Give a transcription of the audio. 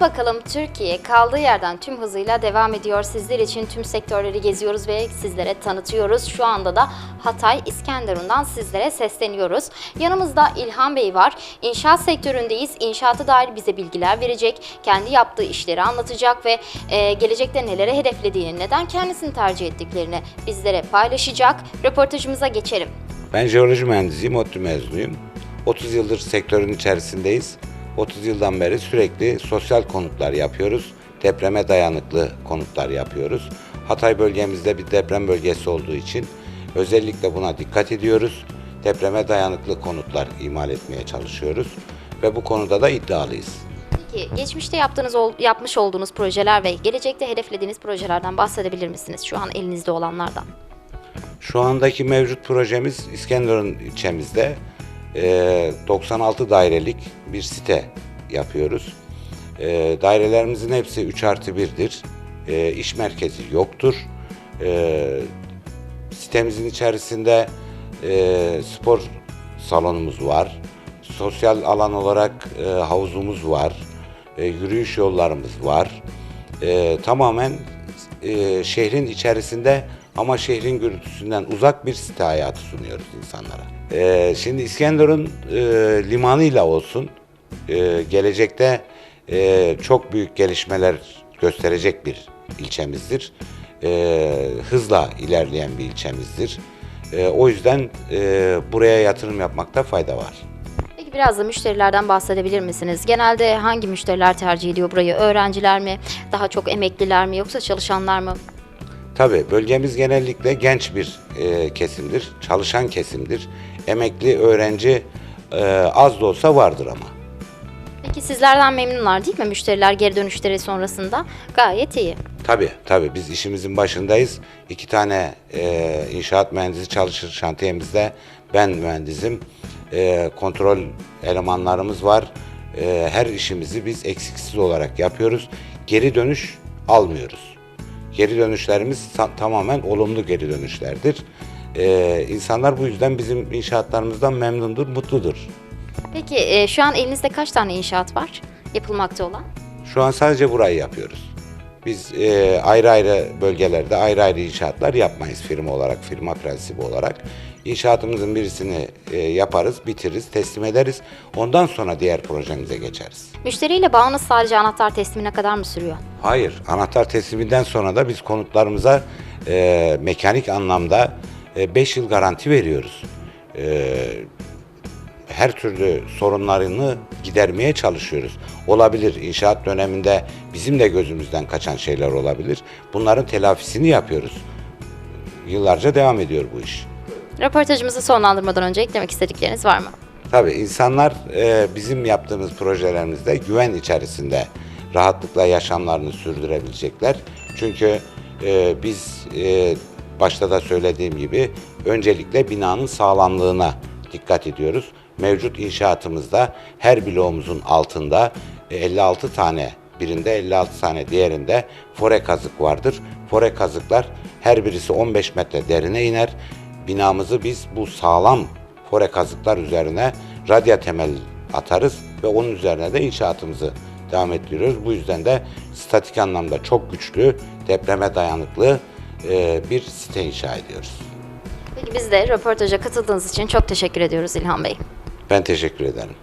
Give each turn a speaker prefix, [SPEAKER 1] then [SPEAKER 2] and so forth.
[SPEAKER 1] bakalım Türkiye kaldığı yerden tüm hızıyla devam ediyor. Sizler için tüm sektörleri geziyoruz ve sizlere tanıtıyoruz. Şu anda da Hatay İskenderun'dan sizlere sesleniyoruz. Yanımızda İlhan Bey var. İnşaat sektöründeyiz. İnşaatı dair bize bilgiler verecek. Kendi yaptığı işleri anlatacak ve e, gelecekte nelere hedeflediğini, neden kendisini tercih ettiklerini bizlere paylaşacak. Röportajımıza geçelim.
[SPEAKER 2] Ben jeoloji mühendisiyim, ODTÜ mezunuyum. 30 yıldır sektörün içerisindeyiz. 30 yıldan beri sürekli sosyal konutlar yapıyoruz. Depreme dayanıklı konutlar yapıyoruz. Hatay bölgemizde bir deprem bölgesi olduğu için özellikle buna dikkat ediyoruz. Depreme dayanıklı konutlar imal etmeye çalışıyoruz ve bu konuda da iddialıyız.
[SPEAKER 1] Peki geçmişte yaptığınız yapmış olduğunuz projeler ve gelecekte hedeflediğiniz projelerden bahsedebilir misiniz? Şu an elinizde olanlardan.
[SPEAKER 2] Şu andaki mevcut projemiz İskenderun ilçemizde e, 96 dairelik bir site yapıyoruz. E, dairelerimizin hepsi 3 artı 1'dir. E, iş merkezi yoktur. E, sitemizin içerisinde e, spor salonumuz var. Sosyal alan olarak e, havuzumuz var. E, yürüyüş yollarımız var. E, tamamen e, şehrin içerisinde ama şehrin gürültüsünden uzak bir site hayatı sunuyoruz insanlara. E, şimdi İskenderun e, limanıyla olsun e, gelecekte e, çok büyük gelişmeler gösterecek bir ilçemizdir. E, hızla ilerleyen bir ilçemizdir. E, o yüzden e, buraya yatırım yapmakta fayda var.
[SPEAKER 1] Peki biraz da müşterilerden bahsedebilir misiniz? Genelde hangi müşteriler tercih ediyor burayı? Öğrenciler mi? Daha çok emekliler mi? Yoksa çalışanlar mı?
[SPEAKER 2] Tabii bölgemiz genellikle genç bir e, kesimdir, çalışan kesimdir. Emekli öğrenci e, az da olsa vardır ama.
[SPEAKER 1] Peki sizlerden memnunlar değil mi? Müşteriler geri dönüşleri sonrasında gayet iyi.
[SPEAKER 2] Tabii tabii biz işimizin başındayız. İki tane e, inşaat mühendisi çalışır şantiyemizde. Ben mühendisim. E, kontrol elemanlarımız var. E, her işimizi biz eksiksiz olarak yapıyoruz. Geri dönüş almıyoruz. Geri dönüşlerimiz ta- tamamen olumlu geri dönüşlerdir. E, insanlar bu yüzden bizim inşaatlarımızdan memnundur, mutludur.
[SPEAKER 1] Peki e, şu an elinizde kaç tane inşaat var yapılmakta olan?
[SPEAKER 2] Şu an sadece burayı yapıyoruz. Biz e, ayrı ayrı bölgelerde ayrı ayrı inşaatlar yapmayız firma olarak, firma prensibi olarak. İnşaatımızın birisini e, yaparız, bitiririz, teslim ederiz. Ondan sonra diğer projemize geçeriz.
[SPEAKER 1] Müşteriyle bağınız sadece anahtar teslimine kadar mı sürüyor?
[SPEAKER 2] Hayır, anahtar tesliminden sonra da biz konutlarımıza e, mekanik anlamda 5 yıl garanti veriyoruz. E, her türlü sorunlarını gidermeye çalışıyoruz. Olabilir, inşaat döneminde bizim de gözümüzden kaçan şeyler olabilir. Bunların telafisini yapıyoruz. Yıllarca devam ediyor bu iş.
[SPEAKER 1] Röportajımızı sonlandırmadan önce eklemek istedikleriniz var mı?
[SPEAKER 2] Tabii insanlar e, bizim yaptığımız projelerimizde güven içerisinde rahatlıkla yaşamlarını sürdürebilecekler. Çünkü e, biz e, başta da söylediğim gibi öncelikle binanın sağlamlığına dikkat ediyoruz. Mevcut inşaatımızda her bloğumuzun altında e, 56 tane birinde 56 tane diğerinde fore kazık vardır. Fore kazıklar her birisi 15 metre derine iner. Binamızı biz bu sağlam fore kazıklar üzerine radya temel atarız ve onun üzerine de inşaatımızı devam ettiriyoruz. Bu yüzden de statik anlamda çok güçlü, depreme dayanıklı e, bir site inşa ediyoruz.
[SPEAKER 1] Peki biz de röportaja katıldığınız için çok teşekkür ediyoruz İlhan Bey.
[SPEAKER 2] Ben teşekkür ederim.